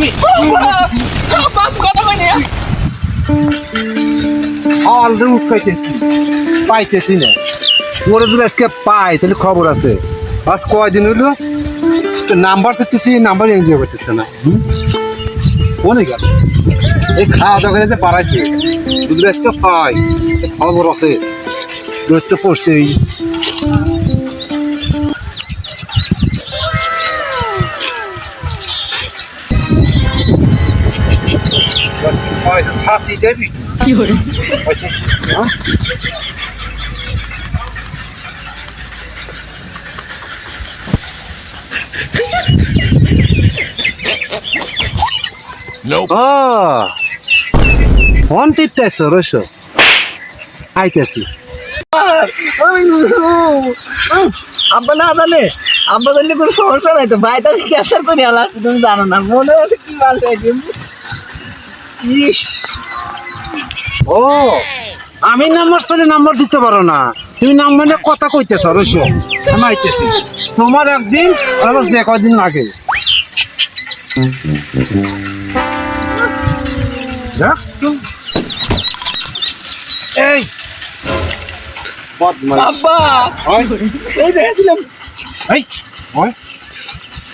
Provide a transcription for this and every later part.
আমি বাপ কথা কই না সাল রে উঠকাইতেছি পাইতেছি না। তোর যদি আজকে পাই, তাহলে খবর আছে। আজ কয়দিন হইল? নাম্বার চাইতেছি নাম্বার এনজয় করতেছে না? কোনে গেল এই খাওয়া দাওয়া করে যে পারাইছে যদি আজকে পাই খবর আছে। তোর তো পড়ছেই পয়সা ছাড় দিতে দিই কি হরে পয়সা হ্যাঁ Ah, ফোন টিপতেছ রস আইতেছি আব্বা না জানে আব্বা জানলে কোনো সমস্যা নাই তো। ভাই তার ক্যাপচার করে আলা তুমি জানো না। মনে হচ্ছে কি মাল ইস। ও আমি নাম্বার চাইলে নাম্বার দিতে পারো না। তুমি নাম্বার নিয়ে কথা কইতেছ রস আমি আইতেছি। তোমার একদিন আর আমার যে কয়দিন লাগে। এই। হয়। এই দেখেছিলাম এই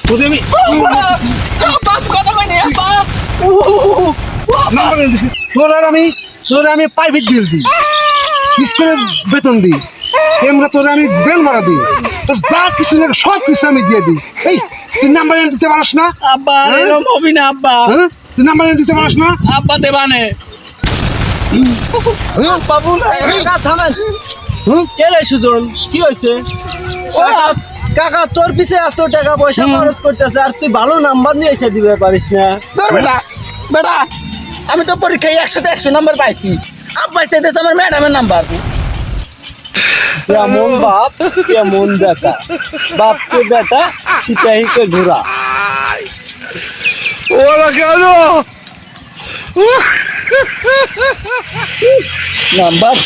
তোদের আমি বাপ! কথা কই না বাপ! নাম্বার দিছি তোর আর আমি তোর আমি প্রাইভেট বিল দিই। স্কুলের বেতন দিই। এমরা তোর আমি বেল মারা দিই। তোর যা কিছু লাগে সব কিছু আমি দিয়ে দিই। এই তুই নাম্বার এনে দিতে পারস না? আব্বা এরকম হবি না আব্বা। হ্যাঁ? তুই নাম্বার এনে দিতে পারস না? আব্বা দেবানে। হ্যাঁ? বাবু কাকা থামেন। হুম? কে রে সুজন? কি হয়েছে? কাকা কাকা তোর পিছে এত টাকা পয়সা খরচ করতেছে আর তুই ভালো নাম্বার নিয়ে এসে দিবে পারিস না। ধর বেটা বেটা। আমি তো পরীক্ষায় একশোতে একশো নাম্বার পাইছি। আব্বাই চাইতেছে আমার ম্যাডামের নাম্বার যেমন বাপ তেমন বেটা। বাপকে বেটা সিপাহীকে ঘোরা ওরা কেন? নাম্বার